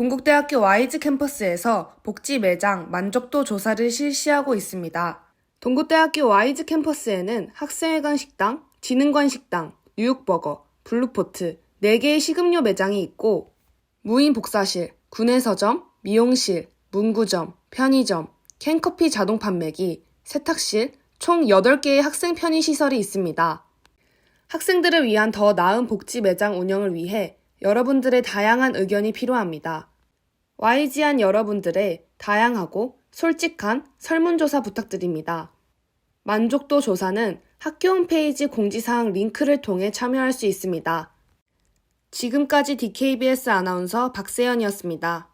동국대학교 와이즈 캠퍼스에서 복지 매장 만족도 조사를 실시하고 있습니다. 동국대학교 와이즈 캠퍼스에는 학생회관 식당, 지능관 식당, 뉴욕버거, 블루포트 4개의 식음료 매장이 있고 무인 복사실, 구내 서점, 미용실, 문구점, 편의점, 캔커피 자동 판매기, 세탁실, 총 8개의 학생 편의 시설이 있습니다. 학생들을 위한 더 나은 복지 매장 운영을 위해 여러분들의 다양한 의견이 필요합니다. YG한 여러분들의 다양하고 솔직한 설문조사 부탁드립니다. 만족도 조사는 학교 홈페이지 공지사항 링크를 통해 참여할 수 있습니다. 지금까지 DKBS 아나운서 박세연이었습니다.